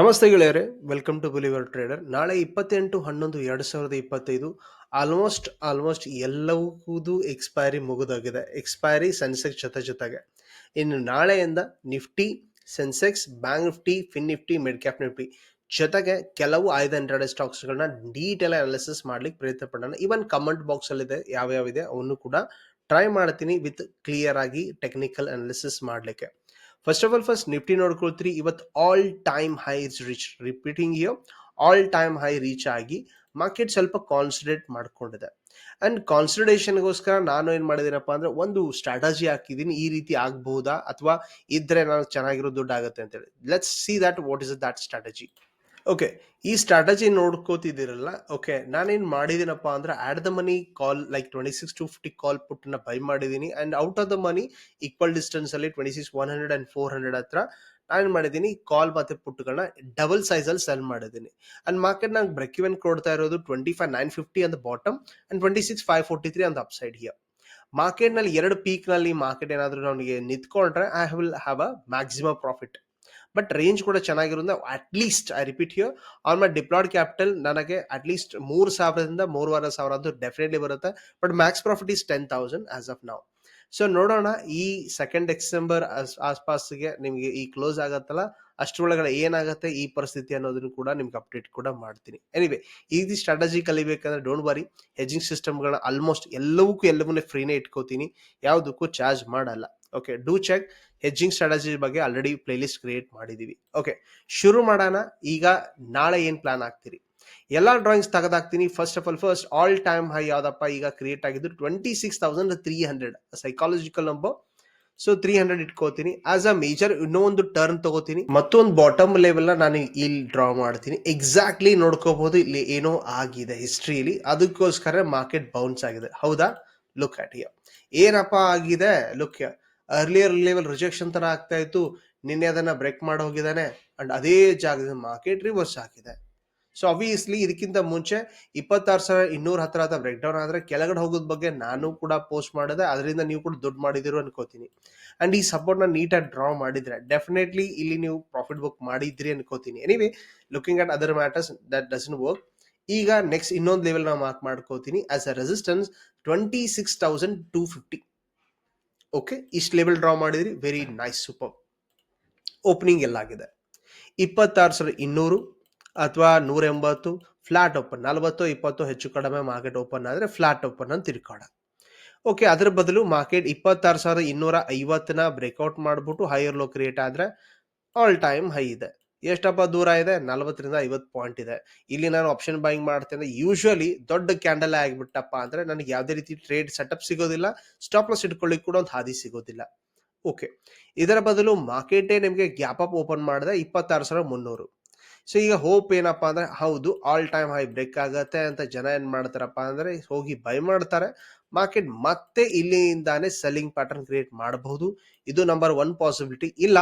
ನಮಸ್ತೆ ಗೆಳೆಯರೆ welcome to believer trader ನಾಳೆ ಇಪ್ಪತ್ತೆಂಟು, ಹನ್ನೊಂದು, ಎರಡು ಸಾವಿರದ ಇಪ್ಪತ್ತೈದು ಆಲ್ಮೋಸ್ಟ್ ಆಲ್ಮೋಸ್ಟ್ ಎಲ್ಲವೂ ಎಕ್ಸ್ಪೈರಿ ಮುಗಿದೋಗಿದೆ. ಎಕ್ಸ್ಪೈರಿ ಸೆನ್ಸೆಕ್ಸ್ ಜೊತೆ ಜೊತೆಗೆ. ಇನ್ನು ನಾಳೆಯಿಂದ Nifty Sensex bank Nifty fin Nifty mid cap Nifty ಜೊತೆಗೆ ಕೆಲವು ಆಯ್ದ ಹಂಡ್ರೆಡ್ ಸ್ಟಾಕ್ಸ್ಗಳನ್ನ ಡೀಟೇಲ್ ಅನಾಲಿಸಿಸ್ ಮಾಡ್ಲಿಕ್ಕೆ ಪ್ರಯತ್ನ ಪಡೋಣ. ಇವನ್ ಕಮೆಂಟ್ ಬಾಕ್ಸ್ ಅಲ್ಲಿ ಇದೆ ಯಾವ್ಯಾವ ಇದೆ ಅವನ್ನು ಕೂಡ ಟ್ರೈ ಮಾಡ್ತೀನಿ ವಿತ್ ಕ್ಲಿಯರ್ ಆಗಿ ಟೆಕ್ನಿಕಲ್ ಅನಾಲಿಸಿಸ್ ಮಾಡ್ಲಿಕ್ಕೆ. First of all first Nifty ನೋಡ್ಕೊಳ್ತೀರಿ ಇವತ್ತು all time high reach repeating you all time high reach ಆಗಿ ಮಾರ್ಕೆಟ್ ಸ್ವಲ್ಪ ಕಾನ್ಸಂಟ್ರೇಟ್ ಮಾಡ್ಕೊಂಡಿದೆ. ಅಂಡ್ ಕಾನ್ಸಂಟ್ರೇಷನ್ಗೋಸ್ಕರ ನಾನು ಏನು ಮಾಡಿದ್ದೀನಪ್ಪ ಅಂದ್ರೆ ಒಂದು ಸ್ಟ್ರಾಟಜಿ ಹಾಕಿದ್ದೀನಿ. ಈ ರೀತಿ ಆಗಬಹುದಾ ಅಥವಾ ಇದ್ರೆ ನಾನು ಚೆನ್ನಾಗಿರೋ ದುಡ್ಡು ಆಗುತ್ತೆ ಅಂತೇಳಿ. Let's see that what is that strategy okay ಈ ಸ್ಟ್ರಾಟಜಿ ನೋಡ್ಕೋತಿದ್ದೀರಲ್ಲ? ಓಕೆ ನಾನೇನು ಮಾಡಿದ್ದೀನಪ್ಪ ಅಂದ್ರೆ at the money call like twenty six two fifty call ಪುಟ್ನ buy ಮಾಡಿದ್ದೀನಿ. And out of the money equal distance ಅಲ್ಲಿ twenty six one hundred and four hundred ಹತ್ರ ನಾನು ಮಾಡಿದ್ದೀನಿ? ಕಾಲ್ ಮತ್ತೆ ಪುಟ್ಗಳನ್ನ ಡಬಲ್ ಸೈಜ್ ಅಲ್ಲಿ ಸೆಲ್ ಮಾಡಿದ್ದೀನಿ. ಆ್ಯಂಡ್ ಮಾರ್ಕೆಟ್ ನಂಗೆ ಬ್ರೇಕ್ ಕೊಡ್ತಾ ಇರೋದು ಟ್ವೆಂಟಿ ಫೈವ್ ನೈನ್ ಫಿಫ್ಟಿ ಅಂತ bottom and twenty six five forty three ಅಂತ ಅಪ್ಸೈಡ್ ಹಿಯರ್ ಮಾರ್ಕೆಟ್ನಲ್ಲಿ ಎರಡು ಪೀಕ್ನಲ್ಲಿ ಮಾರ್ಕೆಟ್ ಏನಾದರೂ ನನಗೆ ನಿಂತ್ಕೊಂಡ್ರೆ I will have a maximum profit but range ಕೂಡ ಚೆನ್ನಾಗಿರೋದ್ರಿಂದ at least I repeat here on my deployed capital ನನಗೆ at least ಮೂರು ಸಾವಿರದಿಂದ ಮೂರುವರೆ ಸಾವಿರ ಅಂತೂ ಡೆಫಿನೆಟ್ಲಿ ಬರುತ್ತೆ. But max profit is ten thousand as of ನಾವು ಸೊ ನೋಡೋಣ, ಈ ಸೆಕೆಂಡ್ ಡಿಸೆಂಬರ್ ಆಸ್ಪಾಸ್ಗೆ ನಿಮಗೆ ಈ ಕ್ಲೋಸ್ ಆಗತ್ತಲ್ಲ? ಅಷ್ಟರೊಳಗಡೆ ಏನಾಗುತ್ತೆ? ಈ ಪರಿಸ್ಥಿತಿ ಅನ್ನೋದನ್ನು ಕೂಡ ನಿಮ್ಗೆ ಅಪ್ಡೇಟ್ ಕೂಡ ಮಾಡ್ತೀನಿ. ಎನಿವೆ ಈ ಸ್ಟ್ರಾಟಜಿ ಕಲಿಬೇಕಂದ್ರೆ ಡೋಂಟ್ ವರಿ ಹೆಜಿಂಗ್ ಸಿಸ್ಟಮ್ಗಳನ್ನ ಆಲ್ಮೋಸ್ಟ್ ಎಲ್ಲವಕ್ಕೂ ಎಲ್ಲವನ್ನೇ ಫ್ರೀನೇ ಇಟ್ಕೋತೀನಿ. ಯಾವುದಕ್ಕೂ ಚಾರ್ಜ್ ಮಾಡಲ್ಲ. Okay do check hedging strategy ಬಗ್ಗೆ ಆಲ್ರೆಡಿ ಪ್ಲೇಲಿಸ್ಟ್ ಕ್ರಿಯೇಟ್ ಮಾಡಿದೀವಿ. ಓಕೆ ಶುರು ಮಾಡೋಣ. ಈಗ ನಾಳೆ ಏನು ಪ್ಲಾನ್ ಆಗ್ತೀರಿ ಎಲ್ಲ drawings ತೆಗೆದಾಕ್ತೀನಿ. First of all first all time high ಯಾವ್ದಪ್ಪ? ಈಗ ಕ್ರಿಯೇಟ್ ಆಗಿದ್ದು twenty six thousand three hundred psychological number so three hundred ಇಟ್ಕೋತೀನಿ. As a major ಇನ್ನೂ ಒಂದು ಟರ್ನ್ ತಗೋತೀನಿ. ಮತ್ತೊಂದು ಬಾಟಮ್ ಲೆವೆಲ್ ನಾನು ಇಲ್ಲಿ ಡ್ರಾ ಮಾಡ್ತೀನಿ. ಎಕ್ಸಾಕ್ಟ್ಲಿ ನೋಡ್ಕೋಬಹುದು ಇಲ್ಲಿ ಏನೋ ಆಗಿದೆ ಹಿಸ್ಟ್ರಿಯಲ್ಲಿ ಅದಕ್ಕೋಸ್ಕರ ಮಾರ್ಕೆಟ್ ಬೌನ್ಸ್ ಆಗಿದೆ. ಹೌದಾ? ಲುಕ್ ಅಟ್ ಏನಪ್ಪ ಆಗಿದೆ? ಲುಕ್ ಅರ್ಲಿಯರ್ ಲೆವೆಲ್ ರಿಜೆಕ್ಷನ್ ತರ ಆಗ್ತಾ ಇತ್ತು. ನಿನ್ನೆ ಅದನ್ನ ಬ್ರೇಕ್ ಮಾಡಿ ಹೋಗಿದ್ದಾನೆ. ಅಂಡ್ ಅದೇ ಜಾಗದ ಮಾರ್ಕೆಟ್ ರಿವರ್ಸ್ ಆಗಿದೆ. ಸೊ ಅಬ್ವಿಯಸ್ಲಿ ಇದಕ್ಕಿಂತ ಮುಂಚೆ ಇಪ್ಪತ್ತಾರು ಸಾವಿರ ಇನ್ನೂರ ಹತ್ರ ಹತ್ರ ಬ್ರೇಕ್ ಡೌನ್ ಆದ್ರೆ ಕೆಳಗಡೆ ಹೋಗೋದ್ ಬಗ್ಗೆ ನಾನು ಕೂಡ ಪೋಸ್ಟ್ ಮಾಡಿದೆ. ಅದರಿಂದ ನೀವು ಕೂಡ ದುಡ್ಡು ಮಾಡಿದಿರು ಅನ್ಕೋತೀನಿ. ಅಂಡ್ ಈ ಸಪೋರ್ಟ್ನ ನೀಟಾಗಿ ಡ್ರಾ ಮಾಡಿದ್ರೆ ಡೆಫಿನೆಟ್ಲಿ ಇಲ್ಲಿ ನೀವು ಪ್ರಾಫಿಟ್ ಬುಕ್ ಮಾಡಿದ್ರಿ ಅನ್ಕೋತೀನಿ. Anyway looking at other matters that doesn't work ಈಗ ನೆಕ್ಸ್ಟ್ ಇನ್ನೊಂದು ಲೆವೆಲ್ ನಾವು ಮಾರ್ಕ್ ಮಾಡ್ಕೋತೀನಿ. As a resistance twenty six thousand two fifty okay ಇಷ್ಟು ಲೆವೆಲ್ ಡ್ರಾ ಮಾಡಿದ್ರಿ ವೆರಿ ನೈಸ್ ಸೂಪರ್ ಓಪನಿಂಗ್ ಎಲ್ಲಾಗಿದೆ ಇಪ್ಪತ್ತಾರು ಸಾವಿರ ಇನ್ನೂರು ಅಥವಾ ನೂರ ಎಂಬತ್ತು ಫ್ಲಾಟ್ ಓಪನ್ ನಲವತ್ತು, ಇಪ್ಪತ್ತು ಹೆಚ್ಚು ಕಡಿಮೆ ಮಾರ್ಕೆಟ್ ಓಪನ್ ಆದರೆ ಫ್ಲಾಟ್ ಓಪನ್ ಅಂತ ತಿಳ್ಕೋಣ ಓಕೆ ಅದ್ರ ಬದಲು ಮಾರ್ಕೆಟ್ ಇಪ್ಪತ್ತಾರು ಸಾವಿರದ ಇನ್ನೂರ ಐವತ್ತನ ಬ್ರೇಕ್ಔಟ್ ಮಾಡಿಬಿಟ್ಟು ಹೈಯರ್ ಲೋ ಕ್ರಿಯೇಟ್ ಆದರೆ ಆಲ್ ಟೈಮ್ ಹೈ ಇದೆ. ಎಷ್ಟಪ್ಪ ದೂರ ಇದೆ? ನಲ್ವತ್ತರಿಂದ ಐವತ್ತು ಪಾಯಿಂಟ್ ಇದೆ. ಇಲ್ಲಿ ನಾನು ಆಪ್ಷನ್ ಬೈಯಿಂಗ್ ಮಾಡ್ತೇನೆ. ಯೂಶುವಲಿ ದೊಡ್ಡ ಕ್ಯಾಂಡಲ್ ಆಗಿಬಿಟ್ಟಪ್ಪ ಅಂದ್ರೆ ನನಗೆ ಯಾವುದೇ ರೀತಿ ಟ್ರೇಡ್ ಸೆಟಪ್ ಸಿಗೋದಿಲ್ಲ. ಸ್ಟಾಪ್ ಲಾಸ್ ಇಟ್ಕೊಳ್ಳಿಕ್ ಕೂಡ ಒಂದು ಹಾದಿ ಸಿಗೋದಿಲ್ಲ. ಓಕೆ ಇದರ ಬದಲು ಮಾರ್ಕೆಟೇ ನಿಮಗೆ ಗ್ಯಾಪ್ ಅಪ್ ಓಪನ್ ಮಾಡಿದೆ ಇಪ್ಪತ್ತಾರು ಸಾವಿರ ಮುನ್ನೂರು. ಸೊ ಈಗ ಹೋಪ್ ಏನಪ್ಪ ಅಂದ್ರೆ ಹೌದು ಆಲ್ ಟೈಮ್ ಹೈ ಬ್ರೇಕ್ ಆಗತ್ತೆ ಅಂತ ಜನ ಏನ್ ಮಾಡ್ತಾರಪ್ಪ ಅಂದ್ರೆ ಹೋಗಿ ಬೈ ಮಾಡ್ತಾರೆ. ಮಾರ್ಕೆಟ್ ಮತ್ತೆ ಇಲ್ಲಿಂದಾನೇ ಸೆಲ್ಲಿಂಗ್ ಪ್ಯಾಟರ್ನ್ ಕ್ರಿಯೇಟ್ ಮಾಡಬಹುದು. ಇದು ನಂಬರ್ ಒನ್ ಪಾಸಿಬಿಲಿಟಿ ಇಲ್ಲ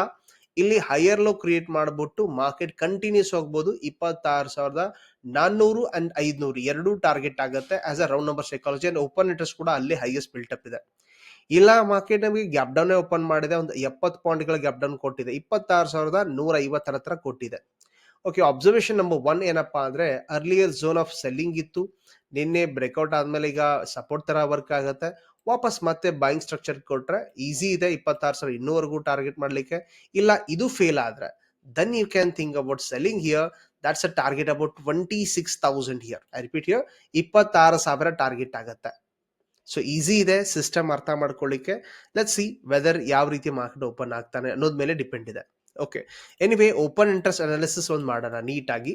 ಇಲ್ಲಿ ಹೈಯರ್ ಲೋ ಕ್ರಿಯೇಟ್ ಮಾಡಿಬಿಟ್ಟು ಮಾರ್ಕೆಟ್ ಕಂಟಿನ್ಯೂಸ್ ಹೋಗ್ಬೋದು ಇಪ್ಪತ್ತಾರು ಸಾವಿರದ ನಾನ್ನೂರು ಅಂಡ್ ಐದುನೂರು ಎರಡೂ ಟಾರ್ಗೆಟ್ ಆಗುತ್ತೆ as a round number psychology and open interest ಕೂಡ ಅಲ್ಲಿ ಹೈಯೆಸ್ಟ್ ಬಿಲ್ಟಪ್ ಇದೆ. ಇಲ್ಲ ಮಾರ್ಕೆಟ್ ನಮಗೆ ಗ್ಯಾಪ್ ಡೌನ್ ಓಪನ್ ಮಾಡಿದೆ, ಒಂದು ಎಪ್ಪತ್ತು ಪಾಯಿಂಟ್ಗಳ ಗ್ಯಾಪ್ ಡೌನ್ ಕೊಟ್ಟಿದೆ, ಇಪ್ಪತ್ತಾರು ಸಾವಿರದ ನೂರ ಐವತ್ತರ ಹತ್ರ ಕೊಟ್ಟಿದೆ. ಓಕೆ ಅಬ್ಸರ್ವೇಷನ್ ನಂಬರ್ ಒನ್ ಏನಪ್ಪಾ ಅಂದ್ರೆ ಅರ್ಲಿಯರ್ ಝೋನ್ ಆಫ್ ಸೆಲ್ಲಿಂಗ್ ಇತ್ತು, ನಿನ್ನೆ ಬ್ರೇಕ್ಔಟ್ ಆದ್ಮೇಲೆ ಈಗ ಸಪೋರ್ಟ್ ತರ ವರ್ಕ್ ಆಗುತ್ತೆ ವಾಪಸ್ ಮತ್ತೆ ಬೈಯಿಂಗ್ ಸ್ಟ್ರಕ್ಚರ್ ಕೊಟ್ರೆ ಈಸಿ ಇದೆ. ಇಪ್ಪತ್ತಾರು ಸಾವಿರ ಇನ್ನೂವರೆಗೂ ಟಾರ್ಗೆಟ್ ಮಾಡ್ಲಿಕ್ಕೆ. ಇಲ್ಲ, ಇದು ಫೇಲ್ ಆದ್ರೆ then you can think about selling here that's a target about twenty six thousand here I repeat here ಇಪ್ಪತ್ತಾರು ಸಾವಿರ ಟಾರ್ಗೆಟ್ ಆಗುತ್ತೆ. ಸೊ ಈಸಿ ಇದೆ ಸಿಸ್ಟಮ್ ಅರ್ಥ ಮಾಡ್ಕೊಳ್ಳಿಕ್ಕೆ. ಲೆಟ್ ಸಿ ವೆದರ್ ಯಾವ ರೀತಿ ಮಾರ್ಕೆಟ್ ಓಪನ್ ಆಗ್ತಾನೆ ಅನ್ನೋದ್ ಮೇಲೆ ಡಿಪೆಂಡ್ ಇದೆ. Okay anyway open interest analysis ಒಂದು ಮಾಡೋಣ ನೀಟಾಗಿ.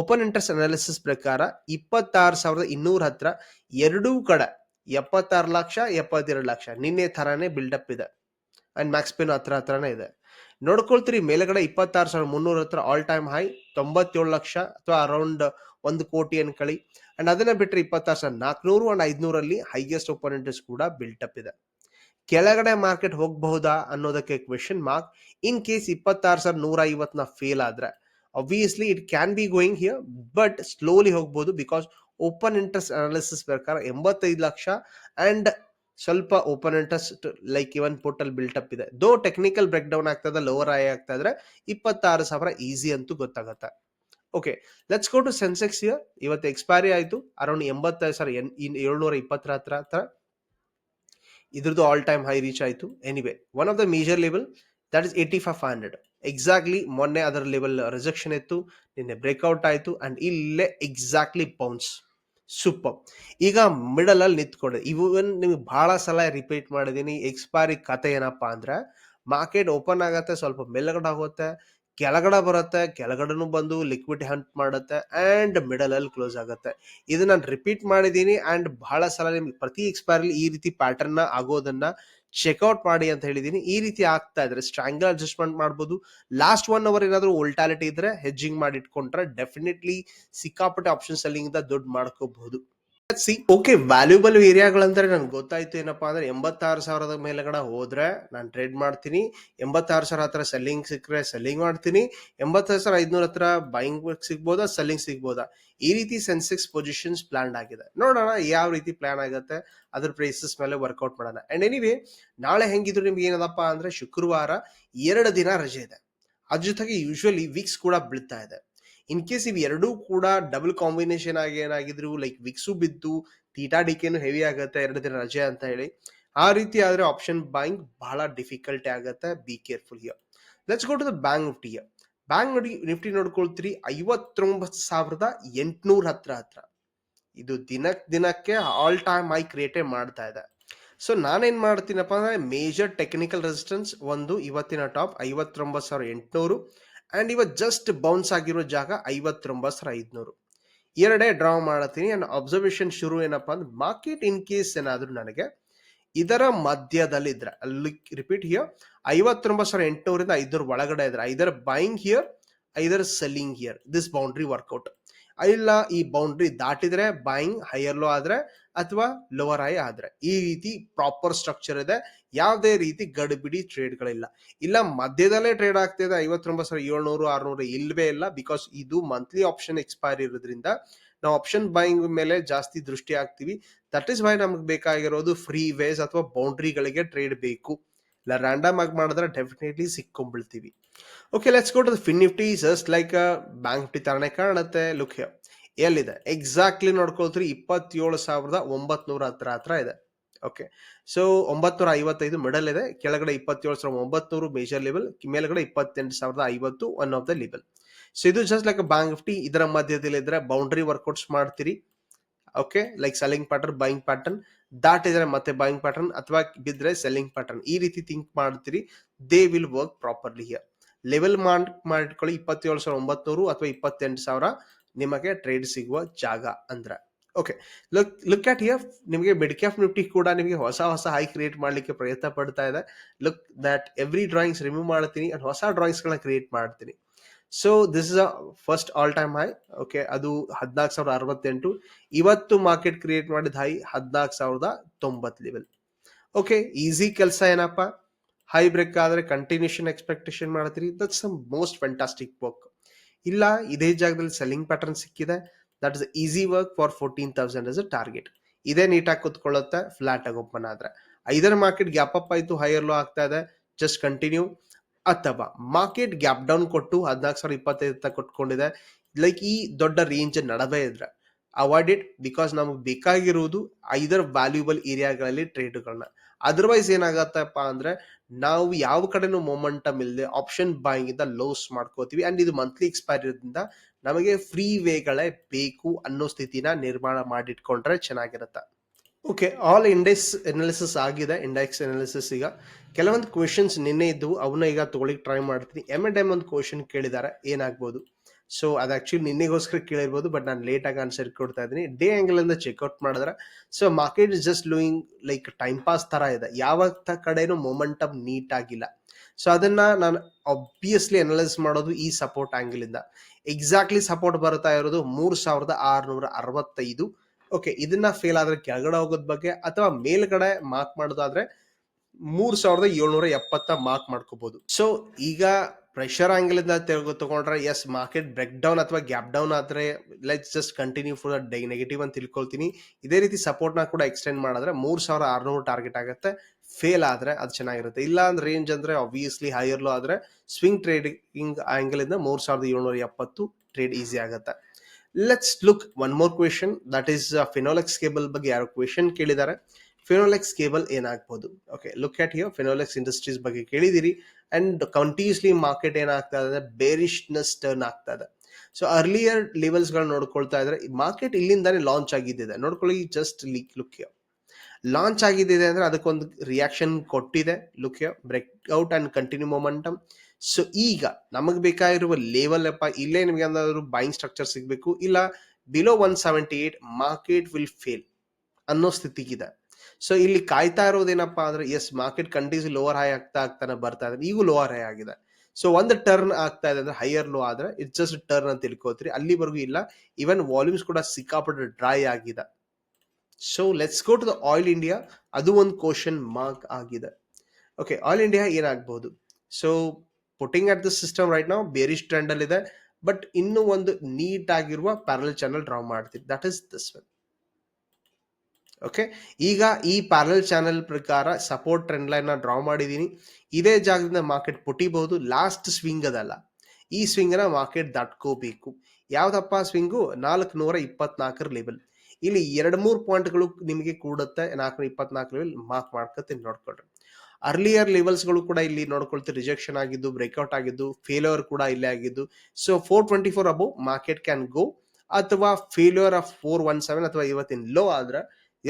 ಓಪನ್ ಇಂಟ್ರೆಸ್ಟ್ ಅನಾಲಿಸಿಸ್ ಪ್ರಕಾರ ಇಪ್ಪತ್ತಾರು ಸಾವಿರದ ಇನ್ನೂರ ಹತ್ರ ಎರಡೂ ಕಡೆ ಎಪ್ಪತ್ತಾರು ಲಕ್ಷ, ಎಪ್ಪತ್ತೆರಡು ಲಕ್ಷ. ನಿನ್ನೆ ಥರಾನೇ ಬಿಲ್ಡಪ್ ಇದೆ. ಅಂಡ್ ಮ್ಯಾಕ್ಸ್ ಪೇನ್ ಹತ್ರ ಹತ್ರನೇ ಇದೆ. ನೋಡ್ಕೊಳ್ತೀರಿ, ಮೇಲ್ಗಡೆ ಇಪ್ಪತ್ತಾರು ಸಾವಿರದ ಮುನ್ನೂರ ಹತ್ರ ಆಲ್ ಟೈಮ್ ಹೈ ತೊಂಬತ್ತೇಳು ಲಕ್ಷ ಅಥವಾ ಅರೌಂಡ್ ಒಂದು ಕೋಟಿ ಅನ್ಕಳಿ ಅಂಡ್ ಅದನ್ನ ಬಿಟ್ಟರೆ ಇಪ್ಪತ್ತಾರು ಸಾವಿರದ ನಾಲ್ಕುನೂರು ಅಂಡ್ ಐದ್ನೂರಲ್ಲಿ ಹೈಯೆಸ್ಟ್ ಓಪನ್ ಇಂಟ್ರೆಸ್ಟ್ ಕೂಡ ಬಿಲ್ಟಪ್ ಇದೆ. ಕೆಳಗಡೆ ಮಾರ್ಕೆಟ್ ಹೋಗಬಹುದಾ ಅನ್ನೋದಕ್ಕೆ ಕ್ವೆಶನ್ ಮಾರ್ಕ್ ಇನ್ ಕೇಸ್ ಇಪ್ಪತ್ತಾರು ಸಾವಿರದ ನೂರ ಐವತ್ನ ಫೇಲ್ ಆದ್ರೆ obviously it can be going here but slowly ಹೋಗ್ಬೋದು ಬಿಕಾಸ್ ಓಪನ್ ಇಂಟ್ರೆಸ್ಟ್ ಅನಾಲಿಸಿಸ್ ಪ್ರಕಾರ ಎಂಬತ್ತೈದು ಲಕ್ಷ ಅಂಡ್ ಸ್ವಲ್ಪ open interest like even portal buildup ಇದೆ. ದೋ ಟೆಕ್ನಿಕಲ್ ಬ್ರೇಕ್ ಡೌನ್ ಆಗ್ತದೆ ಲೋವರ್ ಆಯ್ ಆಗ್ತಾ ಇದ್ರೆ ಇಪ್ಪತ್ತಾರು ಸಾವಿರ ಈಸಿ ಅಂತೂ ಗೊತ್ತಾಗತ್ತೆ. Okay let's go to Sensex here ಇವತ್ತು ಎಕ್ಸ್ಪೈರಿ ಆಯಿತು ಅರೌಂಡ್ ಎಂಬತ್ತೈದು ಸಾವಿರ, ಎನ್ ಏಳ್ನೂರ ಇಪ್ಪತ್ತರ ಹತ್ರ ಹತ್ರ. ಇದ್ರದ್ದು ಆಲ್ ಟೈಮ್ ಹೈ ರೀಚ್ ಆಯಿತು. Anyway one of the major level that is eighty five five hundred exactly ಮೊನ್ನೆ ಅದರ ಲೆವೆಲ್ ರಿಜೆಕ್ಷನ್ ಇತ್ತು, ನಿನ್ನೆ ಬ್ರೇಕ್ಔಟ್ ಆಯಿತು ಆ್ಯಂಡ್ ಇಲ್ಲೇ ಎಕ್ಸಾಕ್ಟ್ಲಿ ಬೌನ್ಸ್ ಸೂಪರ್. ಈಗ ಮಿಡಲ್ ಅಲ್ಲಿ ನಿಂತ್ಕೊಂಡೆ. ಇವನ್ ನಿಮ್ಗೆ ಬಹಳ ಸಲ ರಿಪೀಟ್ ಮಾಡಿದೀನಿ. ಎಕ್ಸ್ಪೈರಿ ಕತೆ ಏನಪ್ಪಾ ಅಂದ್ರೆ ಮಾರ್ಕೆಟ್ ಓಪನ್ ಆಗತ್ತೆ, ಸ್ವಲ್ಪ ಮೆಲ್ಲಗಡೆ ಆಗುತ್ತೆ, ಕೆಳಗಡೆ ಬರುತ್ತೆ, ಕೆಳಗಡೆನೂ ಬಂದು ಲಿಕ್ವಿಡ್ ಹಂಟ್ ಮಾಡುತ್ತೆ ಅಂಡ್ ಮಿಡಲ್ ಅಲ್ಲಿ ಕ್ಲೋಸ್ ಆಗುತ್ತೆ. ಇದು ನಾನು ರಿಪೀಟ್ ಮಾಡಿದ್ದೀನಿ ಅಂಡ್ ಬಹಳ ಸಲ ನಿಮ್ಗೆ ಪ್ರತಿ ಎಕ್ಸ್ಪೈರಿ ಈ ರೀತಿ ಪ್ಯಾಟರ್ನ್ ಆಗೋದನ್ನ ಚೆಕ್ಔಟ್ ಮಾಡಿ ಅಂತ ಹೇಳಿದೀನಿ. ಈ ರೀತಿ ಆಗ್ತಾ ಇದ್ರೆ ಸ್ಟ್ರಾಂಗಲ್ ಅಡ್ಜಸ್ಟ್ಮೆಂಟ್ ಮಾಡ್ಬೋದು. ಲಾಸ್ಟ್ ಒನ್ ಅವರ್ ಏನಾದ್ರು ಓಲ್ಟಾಲಿಟಿ ಇದ್ರೆ ಹೆಜ್ಜಿಂಗ್ ಮಾಡಿ ಇಟ್ಕೊಂಡ್ರೆ ಡೆಫಿನೆಟ್ಲಿ ಸಿಕ್ಕಾಪಟ್ಟೆ ಆಪ್ಷನ್ ಸೆಲ್ಲಿಂಗ್ ಇಂದ ದುಡ್ಡು ಮಾಡ್ಕೋಬಹುದು ಸಿ ಓಕೆ ವ್ಯಾಲ್ಯೂಬಲ್ ಏರಿಯಾಗಳಂದ್ರೆ ನನ್ಗೆ ಗೊತ್ತಾಯ್ತು ಏನಪ್ಪಾ ಅಂದ್ರೆ ಎಂಬತ್ತಾರು ಸಾವಿರದ ಮೇಲೆಗಡೆ ಹೋದ್ರೆ ನಾನು ಟ್ರೇಡ್ ಮಾಡ್ತೀನಿ. ಎಂಬತ್ತಾರು ಸಾವಿರ ಹತ್ರ ಸೆಲ್ಲಿಂಗ್ ಸಿಕ್ಕರೆ ಸೆಲ್ಲಿಂಗ್ ಮಾಡ್ತೀನಿ. ಎಂಬತ್ತಾರು ಸಾವಿರ ಐದ್ನೂರ ಹತ್ರ ಬೈಯಿಂಗ್ ಸಿಗ್ಬೋದಾ ಸೆಲ್ಲಿಂಗ್ ಸಿಗ್ಬೋದಾ? ಈ ರೀತಿ ಸೆನ್ಸೆಕ್ಸ್ ಪೊಸಿಷನ್ಸ್ ಪ್ಲಾನ್ ಆಗಿದೆ. ನೋಡೋಣ ಯಾವ ರೀತಿ ಪ್ಲಾನ್ ಆಗುತ್ತೆ. ಅದ್ರ ಪ್ರೈಸಸ್ ಮೇಲೆ ವರ್ಕೌಟ್ ಮಾಡೋಣ. ಅಂಡ್ ಎನಿವೆ ನಾಳೆ ಹೆಂಗಿದ್ರು ನಿಮ್ಗೆ ಏನದಪ್ಪ ಅಂದ್ರೆ ಶುಕ್ರವಾರ ಎರಡು ದಿನ ರಜೆ ಇದೆ. ಅದ್ರ ಜೊತೆಗೆ ಯೂಶುವಲಿ ವೀಕ್ಸ್ ಕೂಡ ಬೀಳ್ತಾ ಇದೆ. ಇನ್ ಕೇಸ್ ಇವ್ ಎರಡೂ ಕೂಡ ಡಬಲ್ ಕಾಂಬಿನೇಷನ್ ಆಗಿ ಏನಾಗಿದ್ರು ಲೈಕ್ ವಿಕ್ಸು ಬಿದ್ದು ತೀಟಾ ಡಿಕೆನು ಹೆವಿ ಆಗುತ್ತೆ, ಎರಡು ದಿನ ರಜೆ ಅಂತ ಹೇಳಿ. ಆ ರೀತಿ ಆದ್ರೆ ಆಪ್ಷನ್ ಬಾಯಿಂಗ್ ಬಹಳ ಡಿಫಿಕಲ್ಟಿ ಆಗುತ್ತೆ. Be careful here let's go to the bank Nifty bank ನೋಡಿ ನಿಫ್ಟಿ ನೋಡ್ಕೊಳ್ತೀರಿ, ಐವತ್ತೊಂಬತ್ತು ಸಾವಿರದ ಎಂಟುನೂರ ಹತ್ರ ಹತ್ರ. ಇದು ದಿನಕ್ ದಿನಕ್ಕೆ ಆಲ್ ಟೈಮ್ ಹೈ ಕ್ರಿಯೇಟೇ ಮಾಡ್ತಾ ಇದೆ. ಸೊ ನಾನೇನ್ ಮಾಡ್ತೀನಪ್ಪ ಅಂದ್ರೆ ಮೇಜರ್ ಟೆಕ್ನಿಕಲ್ ರೆಸಿಸ್ಟೆನ್ಸ್ ಒಂದು ಇವತ್ತಿನ ಟಾಪ್ ಐವತ್ತೊಂಬತ್ತು ಸಾವಿರ ಎಂಟುನೂರು. ಅಂಡ್ ಇವತ್ತು ಜಸ್ಟ್ ಬೌನ್ಸ್ ಆಗಿರೋ ಜಾಗ ಐವತ್ತೊಂಬತ್ತು ಐದುನೂರು ಎರಡೇ ಡ್ರಾ ಮಾಡತ್ತೀನಿ ಆ್ಯಂಡ್ ಅಬ್ಸರ್ವೇಷನ್ ಶುರು ಏನಪ್ಪ ಅಂದ್ರೆ ಮಾರ್ಕೆಟ್ ಇನ್ ಕೇಸ್ ಏನಾದರೂ ನನಗೆ ಇದರ ಮಧ್ಯದಲ್ಲಿ ಇದ್ರೆ ಅಲ್ಲಿ ರಿಪೀಟ್ ಹಿಯರ್ ಐವತ್ತೊಂಬತ್ತು ಸಾವಿರ ಎಂಟುನೂರಿಂದ ಐದರ ಒಳಗಡೆ ಇದ್ರೆ either buying here either selling here this boundary work out ಇಲ್ಲ, ಈ ಬೌಂಡ್ರಿ ದಾಟಿದ್ರೆ ಬೈಯಿಂಗ್ ಹೈಯರ್ ಲೋ ಆದ್ರೆ ಅಥವಾ ಲೋವರ್ ಹೈ ಆದ್ರೆ ಈ ರೀತಿ ಪ್ರಾಪರ್ ಸ್ಟ್ರಕ್ಚರ್ ಇದೆ. ಯಾವುದೇ ರೀತಿ ಗಡಿಬಿಡಿ ಟ್ರೇಡ್ಗಳಿಲ್ಲ ಇಲ್ಲ, ಮಧ್ಯದಲ್ಲೇ ಟ್ರೇಡ್ ಆಗ್ತಿದೆ ಐವತ್ತೊಂಬತ್ತು ಸಾವಿರ, ಏಳ್ನೂರು, ಆರ್ನೂರು ಇಲ್ವೇ ಇಲ್ಲ. ಬಿಕಾಸ್ ಇದು ಮಂತ್ಲಿ ಆಪ್ಷನ್ ಎಕ್ಸ್ಪೈರ್ ಇರೋದ್ರಿಂದ ನಾವು ಆಪ್ಷನ್ ಬೈಯಿಂಗ್ ಮೇಲೆ ಜಾಸ್ತಿ ದೃಷ್ಟಿ ಆಗ್ತೀವಿ ದಟ್ ಇಸ್ ವೈ ನಮ್ಗೆ ಬೇಕಾಗಿರೋದು ಫ್ರೀ ವೇಸ್ ಅಥವಾ ಬೌಂಡ್ರಿಗಳಿಗೆ ಟ್ರೇಡ್ ಬೇಕು. ಇಲ್ಲ ರ್ಯಾಂಡಮ್ ಆಗಿ ಮಾಡಿದ್ರೆ definitely ಸಿಕ್ಕೊಂಡ್ಬಿಡ್ತೀವಿ okay let's go to the fin Nifty just like bank Nifty ತರನೇ ಕಾಣುತ್ತೆ. ಲುಕ್ ಎಲ್ಲಿದೆ? ಎಕ್ಸಾಕ್ಟ್ಲಿ ನೋಡ್ಕೊಳ್ತೀರಿ, ಇಪ್ಪತ್ತೇಳು ಸಾವಿರದ ಒಂಬತ್ನೂರ ಹತ್ರ ಹತ್ರ ಇದೆ. ಓಕೆ ಸೊ ಒಂಬತ್ನೂರ ಐವತ್ತೈದು ಮಿಡಲ್ ಇದೆ. ಕೆಳಗಡೆ ಇಪ್ಪತ್ತೇಳು ಸಾವಿರದ ಒಂಬತ್ನೂರು ಮೇಜರ್ ಲೆವೆಲ್ ಮೇಲ್ಗಡೆ ಇಪ್ಪತ್ತೆಂಟು ಸಾವಿರದ ಐವತ್ತು one of the level so ಇದು ಜಸ್ಟ್ ಲೈಕ್ ಬ್ಯಾಂಕ್ ನಿಫ್ಟಿ ಇದರ ಮಧ್ಯದಲ್ಲಿ ಇದ್ರೆ ಬೌಂಡ್ರಿ ವರ್ಕೌಟ್ಸ್ ಮಾಡ್ತೀರಿ. Okay like selling pattern buying pattern ದಾಟಿದ್ರೆ ಮತ್ತೆ ಬೈಯಿಂಗ್ ಪ್ಯಾಟರ್ನ್ ಅಥವಾ ಬಿದ್ರೆ ಸೆಲ್ಲಿಂಗ್ ಪ್ಯಾಟರ್ನ್ ಈ ರೀತಿ ಥಿಂಕ್ ಮಾಡ್ತೀರಿ. They will work properly here level ಮಾಡ್, ಮಾಡ್ಕೊಳ್ಳಿ, ಇಪ್ಪತ್ತೇಳು ಸಾವಿರ ಒಂಬತ್ನೂರು ಅಥವಾ ಇಪ್ಪತ್ತೆಂಟು ಸಾವಿರ ನಿಮಗೆ ಟ್ರೇಡ್ ಸಿಗುವ ಜಾಗ ಅಂದ್ರೆ. Okay look look at here ನಿಮಗೆ ಮಿಡ್ ಕ್ಯಾಪ್ ನಿಫ್ಟಿ ಕೂಡ ನಿಮಗೆ ಹೊಸ ಹೊಸ ಹೈ ಕ್ರಿಯೇಟ್ ಮಾಡಲಿಕ್ಕೆ ಪ್ರಯತ್ನ ಪಡ್ತಾ ಇದೆ. Look that every drawings remove ಮಾಡ್ತೀನಿ ಅಂಡ್ ಹೊಸ ಡ್ರಾಯಿಂಗ್ಸ್ಗಳನ್ನ ಕ್ರಿಯೇಟ್ ಮಾಡ್ತೀನಿ. So this is a first all time high okay ಅದು ಹದಿನಾಲ್ಕು ಸಾವಿರದ ಅರವತ್ತೆಂಟು. ಇವತ್ತು ಮಾರ್ಕೆಟ್ ಕ್ರಿಯೇಟ್ ಮಾಡಿದ ಹೈ ಹದಿನಾಲ್ಕು ಸಾವಿರದ ತೊಂಬತ್ತು ಲೆವೆಲ್ ಓಕೆ ಈಸಿ ಕೆಲಸ ಏನಪ್ಪ? ಹೈ ಬ್ರೇಕ್ ಆದ್ರೆ ಕಂಟಿನ್ಯೂಷನ್ ಎಕ್ಸ್ಪೆಕ್ಟೇಷನ್ ಮಾಡ್ತೀರಿ. ದಟ್ಸ್ ಮೋಸ್ಟ್ ಫ್ಯಾಂಟಾಸ್ಟಿಕ್ ವರ್ಕ್ ಇಲ್ಲ, ಇದೇ ಜಾಗದಲ್ಲಿ ಸೆಲ್ಲಿಂಗ್ ಪ್ಯಾಟರ್ನ್ ಸಿಕ್ಕಿದೆ. That is easy work for fourteen thousand is a target ಇದೇ ನೀಟಾಗಿ ಕುತ್ಕೊಳ್ಳುತ್ತೆ ಫ್ಲಾಟ್ ಆಗಿ ಓಪನ್ ಆದ್ರೆ. ಐದರ ಮಾರ್ಕೆಟ್ ಗ್ಯಾಪ್ ಅಪ್ ಆಯ್ತು ಹೈಯರ್ ಲೋ ಆಗ್ತಾ ಇದೆ ಜಸ್ಟ್ ಕಂಟಿನ್ಯೂ ಅಥವಾ ಮಾರ್ಕೆಟ್ ಗ್ಯಾಪ್ ಡೌನ್ ಕೊಟ್ಟು ಹದಿನಾಲ್ಕು ಸಾವಿರ ಇಪ್ಪತ್ತೈದು ಕೊಟ್ಕೊಂಡಿದೆ. ಲೈಕ್ ಈ ದೊಡ್ಡ ರೇಂಜ್ ನಡವೇ ಇದ್ರೆ ಅವಾಯ್ಡ್ ಇಟ್ ಬಿಕಾಸ್ ನಮಗೆ ಬೇಕಾಗಿರುವುದು ಐದರ್ ವ್ಯಾಲ್ಯೂಬಲ್ ಏರಿಯಾಗಳಲ್ಲಿ ಟ್ರೇಡ್ಗಳನ್ನ ಅದರ್ವೈಸ್ ಏನಾಗತ್ತಪ್ಪ ಅಂದ್ರೆ ನಾವು ಯಾವ ಕಡೆನೂ ಮೊಮೆಂಟಮ್ ಇಲ್ಲದೆ ಆಪ್ಷನ್ ಬಾಯಿಂಗ್ ಇಂದ ಲೋಸ್ ಮಾಡ್ಕೋತೀವಿ. ಅಂಡ್ ಇದು ಮಂತ್ಲಿ ಎಕ್ಸ್ಪೈರ್ ಇರೋದ್ರಿಂದ ನಮಗೆ ಫ್ರೀ ವೇಗಳೇ ಬೇಕು ಅನ್ನೋ ಸ್ಥಿತಿನ ನಿರ್ಮಾಣ ಮಾಡಿಟ್ಕೊಂಡ್ರೆ ಚೆನ್ನಾಗಿರುತ್ತೆ. ಓಕೆ ಆಲ್ ಇಂಡೆಕ್ಸ್ ಎನಾಲಿಸಿಸ್ ಆಗಿದೆ. ಇಂಡೆಕ್ಸ್ ಎನಾಲಿಸಿಸ್ ಈಗ ಕೆಲವೊಂದು ಕ್ವೆಶನ್ಸ್ ನಿನ್ನೆ ಇದ್ದವು ಅವನ್ನ ಈಗ ತಗೊಳ್ಳಿಕ್ಕೆ ಟ್ರೈ ಮಾಡ್ತೀನಿ. ಎಂ ಎ ಎಂ ಒಂದು ಕ್ವೆಶನ್ ಕೇಳಿದ್ದಾರೆ ಏನಾಗ್ಬೋದು? ಸೊ ಅದು ಆಕ್ಚುಲಿ ನಿನ್ನೆಗೋಸ್ಕರ ಕೇಳಿರ್ಬೋದು ಬಟ್ ನಾನು ಲೇಟಾಗಿ ಆನ್ಸರ್ ಕೊಡ್ತಾ ಇದ್ದೀನಿ. ಡೇ ಆ್ಯಂಗಲಿಂದ ಚೆಕ್ಔಟ್ ಮಾಡಿದ್ರೆ so market is just losing like time pass ಥರ ಇದೆ. ಯಾವ ಕಡೆನೂ ಮೊಮೆಂಟಮ್ ನೀಟಾಗಿಲ್ಲ ಸೊ ಅದನ್ನು ನಾನು ಅಬ್ವಿಯಸ್ಲಿ ಅನಲೈಸ್ ಮಾಡೋದು ಈ ಸಪೋರ್ಟ್ ಆ್ಯಂಗಲಿಂದ ಎಕ್ಸಾಕ್ಟ್ಲಿ ಸಪೋರ್ಟ್ ಬರ್ತಾ ಇರೋದು ಮೂರು ಸಾವಿರದ ಆರುನೂರ ಅರವತ್ತೈದು. ಓಕೆ ಇದನ್ನ ಫೇಲ್ ಆದರೆ ಕೆಳಗಡೆ ಹೋಗೋದ್ ಬಗ್ಗೆ, ಅಥವಾ ಮೇಲ್ಗಡೆ ಮಾರ್ಕ್ ಮಾಡೋದಾದ್ರೆ ಮೂರ್ ಸಾವಿರದ ಏಳ್ನೂರ ಎಪ್ಪತ್ತ ಮಾರ್ಕ್ ಮಾಡ್ಕೋಬಹುದು ಸೊ ಈಗ ಪ್ರೆಷರ್ ಆಂಗಲ್ ಇಂದ ತಗೊಂಡ್ರೆ ಎಸ್ ಮಾರ್ಕೆಟ್ ಬ್ರೇಕ್ ಡೌನ್ ಅಥವಾ ಗ್ಯಾಪ್ ಡೌನ್ ಆದ್ರೆ let's just continue for day negative ಅಂತ ತಿಳ್ಕೊಳ್ತೀನಿ. ಇದೇ ರೀತಿ ಸಪೋರ್ಟ್ನ ಕೂಡ ಎಕ್ಸ್ಟೆಂಡ್ ಮಾಡಿದ್ರೆ ಮೂರ್ ಸಾವಿರ ಆರ್ನೂರು ಟಾರ್ಗೆಟ್ ಆಗುತ್ತೆ. ಫೇಲ್ ಆದ್ರೆ ಅದು ಚೆನ್ನಾಗಿರುತ್ತೆ. ಇಲ್ಲ ಅಂದ್ರೆ ರೇಂಜ್ ಅಂದ್ರೆ ಆಬ್ವಿಯಸ್ಲಿ ಹೈಯರ್ ಲೋ ಆದ್ರೆ ಸ್ವಿಂಗ್ ಟ್ರೇಡಿಂಗ್ ಆಂಗಲ್ ಇಂದ ಮೂರ್ ಸಾವಿರದ ಏಳ್ನೂರ ಎಪ್ಪತ್ತು ಟ್ರೇಡ್ ಈಸಿ ಆಗುತ್ತೆ. Let's look one more question that is Finolex cable ಬಗ್ಗೆ ಯಾರು ಕ್ವೆಶನ್ ಕೇಳಿದ್ದಾರೆ. ಫಿನೋಲೆಕ್ಸ್ ಕೇಬಲ್ ಏನಾಗ್ಬೋದು? Okay look at here Finolex Industries ಬಗ್ಗೆ ಕೇಳಿದಿರಿ ಅಂಡ್ ಕಂಟಿನ್ಯೂಸ್ಲಿ ಮಾರ್ಕೆಟ್ ಏನಾಗ್ತಾ ಇದೆ? ಬೇರಿಶ್ನೆಸ್ ಟರ್ನ್ ಆಗ್ತಾ ಇದೆ. ಸೊ ಅರ್ಲಿಯರ್ ಲೆವೆಲ್ಸ್ಗಳು ನೋಡ್ಕೊಳ್ತಾ ಇದ್ರೆ ಮಾರ್ಕೆಟ್ ಇಲ್ಲಿಂದಾನೇ ಲಾಂಚ್ ಆಗಿದ್ದಿದೆ. ನೋಡ್ಕೊಳ್ಳಿ ಜಸ್ಟ್ ಲೀಕ್ ಲುಕ್ ಲಾಂಚ್ ಆಗಿದ್ದಿದೆ ಅಂದ್ರೆ ಅದಕ್ಕೊಂದು ರಿಯಾಕ್ಷನ್ ಕೊಟ್ಟಿದೆ. Look break out and continue momentum so ಈಗ ನಮಗೆ ಬೇಕಾಗಿರುವ ಲೆವೆಲ್ ಅಪ್ಪ, ಇಲ್ಲೇ ನಿಮಗೆ ಏನಾದ್ರು ಬೈಂಗ್ ಸ್ಟ್ರಕ್ಚರ್ ಸಿಗಬೇಕು. ಇಲ್ಲ below one seventy eight market will fail ಅನ್ನೋ ಸ್ಥಿತಿಗಿದೆ. ಸೊ ಇಲ್ಲಿ ಕಾಯ್ತಾ ಇರೋದೇನಪ್ಪಾ ಅಂದ್ರೆ as market candles lower high ಆಗ್ತಾ ಆಗ್ತಾನೆ ಬರ್ತಾ ಇದೆ. ಈಗೂ ಲೋವರ್ ಹೈ ಆಗಿದೆ. ಸೊ ಒಂದು ಟರ್ನ್ ಆಗ್ತಾ ಇದೆ ಅಂದ್ರೆ ಹೈಯರ್ ಲೋ ಆದ್ರೆ ಇಟ್ ಜಸ್ಟ್ ಟರ್ನ್ ಅಂತ ತಿಳ್ಕೋತೀರಿ ಅಲ್ಲಿವರೆಗೂ ಇಲ್ಲ. ಇವನ್ ವಾಲ್ಯೂಮ್ಸ್ ಕೂಡ ಸಿಕ್ಕಾಪಟ್ಟೆ ಡ್ರೈ ಆಗಿದೆ. So let's go to the oil India ಅದು ಒಂದು ಕ್ವಶನ್ ಮಾರ್ಕ್ ಆಗಿದೆ. ಓಕೆ ಆಯಿಲ್ ಇಂಡಿಯಾ ಏನಾಗಬಹುದು so putting at the system right ನಾವು ಬೇರಿಶ್ ಟ್ರೆಂಡ್ ಅಲ್ಲಿ ಇದೆ ಬಟ್ ಇನ್ನೂ ಒಂದು ನೀಟ್ ಆಗಿರುವ ಪ್ಯಾರಲ್ ಚಾನಲ್ ಡ್ರಾ ಮಾಡ್ತೀವಿ that is this one okay ಈಗ ಈ ಪ್ಯಾರಲ್ ಚಾನಲ್ ಪ್ರಕಾರ ಸಪೋರ್ಟ್ ಟ್ರೆಂಡ್ ಲೈನ್ ಡ್ರಾ ಮಾಡಿದ್ದೀನಿ ಇದೇ ಜಾಗದಿಂದ ಮಾರ್ಕೆಟ್ ಪುಟಿಬಹುದು. ಲಾಸ್ಟ್ ಸ್ವಿಂಗ್ ಅದಲ್ಲ. ಈ ಸ್ವಿಂಗ್ನ ಮಾರ್ಕೆಟ್ ದಾಟ್ಕೋಬೇಕು. ಯಾವ್ದಪ್ಪ ಸ್ವಿಂಗು ನಾಲ್ಕು ನೂರ ಇಪ್ಪತ್ನಾಲ್ಕರ ಲೆವೆಲ್ ಇಲ್ಲಿ ಎರಡ್ ಮೂರು ಪಾಯಿಂಟ್ಗಳು ನಿಮಗೆ ಕೂಡುತ್ತೆ. ನಾಲ್ಕು ಇಪ್ಪತ್ನಾಲ್ಕು ಲೆವೆಲ್ ಮಾರ್ಕ್ ಮಾಡ್ಕೊತೀನಿ ನೋಡ್ಕೊಳ್ರಿ. ಅರ್ಲಿಯರ್ ಲೆವೆಲ್ಸ್ಗಳು ಕೂಡ ಇಲ್ಲಿ ನೋಡ್ಕೊಳ್ತೀವಿ. ರಿಜೆಕ್ಷನ್ ಆಗಿದ್ದು ಬ್ರೇಕ್ಔಟ್ ಆಗಿದ್ದು ಫೇಲ್ಯೂರ್ ಕೂಡ ಇಲ್ಲೇ ಆಗಿದ್ದು. So four twenty four above market can go ಅಥವಾ failure of four one seven ಅಥವಾ ಇವತ್ತಿನ ಲೋ ಆದ್ರೆ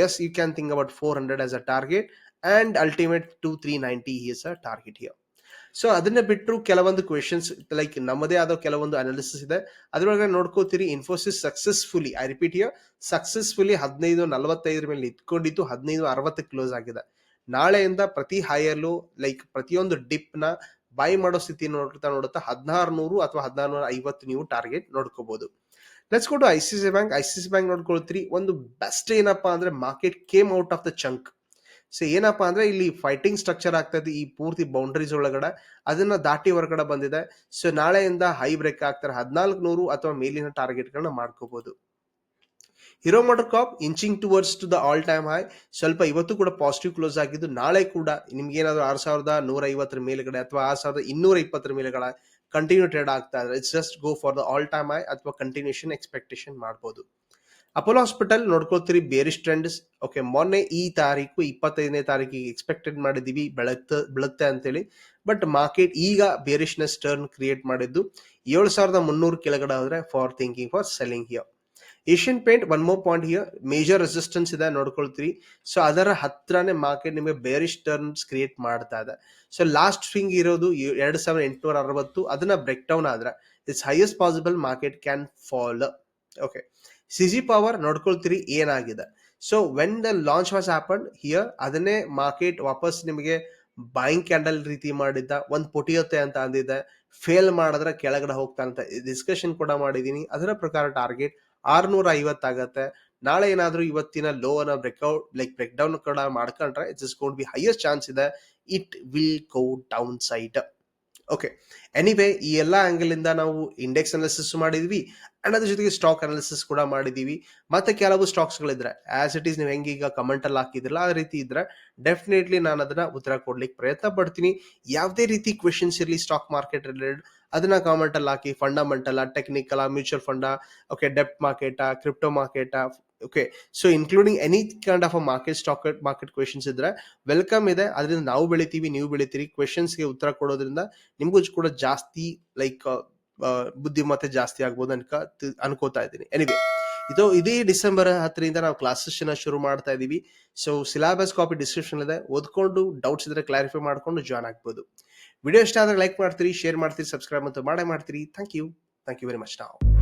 as you can think about four hundred as a target and ultimate two three ninety target here so ಅದನ್ನ ಬಿಟ್ಟರು ಕೆಲವೊಂದು questions like ನಮ್ಮದೇ ಆದ ಕೆಲವೊಂದು ಅನಾಲಿಸಿಸ್ ಇದೆ. ಅದ್ರೊಳಗೆ ನೋಡ್ಕೋತೀರಿ Infosys successfully I repeat here successfully ಹದಿನೈದು ನಲವತ್ತೈದರ ಮೇಲೆ ಇಟ್ಕೊಂಡಿದ್ದು ಹದಿನೈದು ಅರವತ್ತಕ್ಕೆ ಕ್ಲೋಸ್ ಆಗಿದೆ. ನಾಳೆಯಿಂದ ಪ್ರತಿ ಹೈಯರ್ಲು ಲೈಕ್ ಪ್ರತಿಯೊಂದು ಡಿಪ್ನ ಬೈ ಮಾಡೋ ಸ್ಥಿತಿ ನೋಡ್ತಾ ನೋಡುತ್ತಾ ಹದಿನಾರು ನೂರು ಅಥವಾ ಹದಿನಾರು ನೂರ ಐವತ್ತು ನೀವು target ನೋಡ್ಕೋಬಹುದು let's go to I C C bank I C C bank ನೋಡ್ಕೊಳ್ತೀರಿ ಒಂದು ಬೆಸ್ಟ್ ಏನಪ್ಪಾ ಅಂದ್ರೆ market came out of the chunk so ಏನಪ್ಪಾ ಅಂದ್ರೆ ಇಲ್ಲಿ ಫೈಟಿಂಗ್ ಸ್ಟ್ರಕ್ಚರ್ ಆಗ್ತಾ ಈ ಪೂರ್ತಿ ಬೌಂಡ್ರೀಸ್ ಒಳಗಡೆ. ಅದನ್ನ ದಾಟಿ ಹೊರಗಡೆ ಬಂದಿದೆ. ಸೊ ನಾಳೆಯಿಂದ ಹೈ ಬ್ರೇಕ್ ಆಗ್ತಾರೆ. ಹದಿನಾಲ್ಕು ನೂರು ಅಥವಾ ಮೇಲಿನ ಟಾರ್ಗೆಟ್ ಗಳನ್ನ ಮಾಡ್ಕೋಬಹುದು Hero Motor Corp inching towards to the all time high ಸ್ವಲ್ಪ ಇವತ್ತು ಕೂಡ ಪಾಸಿಟಿವ್ ಕ್ಲೋಸ್ ಆಗಿದ್ದು, ನಾಳೆ ಕೂಡ ನಿಮ್ಗೆ ಏನಾದ್ರು ಆರ್ ಸಾವಿರದ ನೂರ ಐವತ್ತರ ಮೇಲ್ಗಡೆ ಅಥವಾ ಆರು ಸಾವಿರದ ಇನ್ನೂರ ಇಪ್ಪತ್ತರ ಮೇಲ್ಗಡೆ ಕಂಟಿನ್ಯೂ ಟ್ರೇಡ್ ಆಗ್ತಾ ಇದ್ರೆ it's just go for the all time I ಅಥವಾ ಕಂಟಿನ್ಯೂಷನ್ ಎಕ್ಸ್ಪೆಕ್ಟೇಷನ್ ಮಾಡ್ಬೋದು. ಅಪೋಲೋ ಹಾಸ್ಪಿಟಲ್ ನೋಡ್ಕೊಳ್ತೀರಿ ಬೇರಿಶ್ ಟ್ರೆಂಡ್ಸ್ ಓಕೆ ಮೊನ್ನೆ ಈ ತಾರೀಕು, ಇಪ್ಪತ್ತೈದನೇ ತಾರೀಕಿಗೆ ಎಕ್ಸ್ಪೆಕ್ಟೆಡ್ ಮಾಡಿದೀವಿ ಬೆಳಗ್ತ, ಬೆಳಗ್ತೆ ಅಂತೇಳಿ. ಬಟ್ ಮಾರ್ಕೆಟ್ ಈಗ ಬೇರಿಶ್ನೆಸ್ ಟರ್ನ್ ಕ್ರಿಯೇಟ್ ಮಾಡಿದ್ದು. ಏಳು ಸಾವಿರದ ಮುನ್ನೂರು ಕೆಳಗಡೆ ಹೋದ್ರೆ for thinking for selling here Asian paint one more point here major resistance ಇದೆ ನೋಡ್ಕೊಳ್ತೀರಿ. ಸೊ ಅದರ ಹತ್ರನೇ ಮಾರ್ಕೆಟ್ ನಿಮಗೆ ಬೇರಿಶ್ ಟರ್ನ್ಸ್ ಕ್ರಿಯೇಟ್ ಮಾಡ್ತಾ ಇದೆ. ಸೊ ಲಾಸ್ಟ್ ಸ್ವಿಂಗ್ ಇರೋದು ಎರಡು ಸಾವಿರದ ಎಂಟುನೂರ ಅರವತ್ತು. ಅದನ್ನ ಬ್ರೇಕ್ ಡೌನ್ ಆದ್ರೆ it's highest possible market can fall okay CG power ನೋಡ್ಕೊಳ್ತೀರಿ ಏನಾಗಿದೆ. So when the launch was happen here ಅದನ್ನೇ ಮಾರ್ಕೆಟ್ ವಾಪಸ್ ನಿಮಗೆ ಬಾಯಿಂಗ್ ಕ್ಯಾಂಡಲ್ ರೀತಿ ಮಾಡಿದ್ದ. ಒಂದು ಪುಟಿಯುತ್ತೆ ಅಂತ ಅಂದಿದ್ದೆ. ಫೇಲ್ ಮಾಡಿದ್ರೆ ಕೆಳಗಡೆ ಹೋಗ್ತಾ ಅಂತ ಡಿಸ್ಕಷನ್ ಕೂಡ ಮಾಡಿದೀನಿ ಅದರ ಪ್ರಕಾರ ಟಾರ್ಗೆಟ್ ಆರ್ನೂರ ಐವತ್ತಾಗತ್ತೆ ನಾಳೆ ಏನಾದರೂ ಇವತ್ತಿನ ಲೋ ಅನ್ನ ಬ್ರೇಕ್ಔಟ್ ಲೈಕ್ ಬ್ರೇಕ್ ಡೌನ್ ಕೂಡ ಮಾಡ್ಕೊಂಡ್ರೆ it's is good be highest chance ಇದೆ. It will go down side okay anyway ಈ ಎಲ್ಲ ಆಂಗಲ್ ಇಂದ ನಾವು ಇಂಡೆಕ್ಸ್ ಅನಾಲಿಸಿಸ್ ಮಾಡಿದ್ವಿ. ಅಂಡ್ ಅದ್ರ ಜೊತೆಗೆ ಸ್ಟಾಕ್ ಅನಾಲಿಸಿಸ್ ಕೂಡ ಮಾಡಿದೀವಿ. ಮತ್ತೆ ಕೆಲವು ಸ್ಟಾಕ್ಸ್ ಗಳಿದ್ರೆ ಆಸ್ ಇಟ್ ಈಸ್ ನೀವು ಹೆಂಗೆ ಈಗ ಕಮೆಂಟ್ ಅಲ್ಲಿ ಹಾಕಿದ್ರಲ್ಲ, ಆ ರೀತಿ ಇದ್ರೆ ಡೆಫಿನೆಟ್ಲಿ ನಾನು ಅದನ್ನ ಉತ್ತರ ಕೊಡ್ಲಿಕ್ಕೆ ಪ್ರಯತ್ನ ಪಡ್ತೀನಿ. ಯಾವುದೇ ರೀತಿ ಕ್ವೆಶನ್ಸ್ ಇರಲಿ ಸ್ಟಾಕ್ ಮಾರ್ಕೆಟ್ ರಿಲೇಟೆಡ್ ಅದನ್ನ ಕಾಮೆಂಟ್ ಅಲ್ಲಿ ಹಾಕಿ fundamental technical mutual fund okay ಡೆಪ್ಟ್ market crypto market okay so including any kind of a market stock market questions ಇದ್ರೆ ವೆಲ್ಕಮ್ ಇದೆ. ಅದರಿಂದ ನಾವು ಬೆಳಿತೀವಿ, ನೀವು ಬೆಳಿತೀರಿ. ಕ್ವೆಶನ್ಸ್ಗೆ ಉತ್ತರ ಕೊಡೋದ್ರಿಂದ ನಿಮಗೂ ಕೂಡ ಜಾಸ್ತಿ ಲೈಕ್ ಬುದ್ಧಿಮತ್ತೆ ಜಾಸ್ತಿ ಆಗ್ಬೋದು ಅನ್ಕ ಅನ್ಕೋತಾ ಇದ್ದೀನಿ. ಎನಿವೆ ಇದು, ಇದೇ ಡಿಸೆಂಬರ್ ಹತ್ತರಿಂದ ನಾವು ಕ್ಲಾಸಸ್ ಶುರು ಮಾಡ್ತಾ ಇದೀವಿ. ಸೊ ಸಿಲಾಬಸ್ ಕಾಪಿ ಡಿಸ್ಕ್ರಿಪ್ಷನ್ ಇದೆ ಓದ್ಕೊಂಡು ಡೌಟ್ಸ್ ಇದ್ರೆ ಕ್ಲಾರಿಫೈ ಮಾಡ್ಕೊಂಡು ಜಾಯ್ನ್ ಆಗ್ಬೋದು. ವಿಡಿಯೋ ಇಷ್ಟ ಆದರೆ ಲೈಕ್ ಮಾಡ್ತೀರಿ ಶೇರ್ ಮಾಡ್ತೀರಿ ಸಬ್ಸ್ಕ್ರೈಬ್ ಮತ್ತು ಮಾಡೇ ಮಾಡ್ತೀರಿ. Thank you thank you very much ನಾವು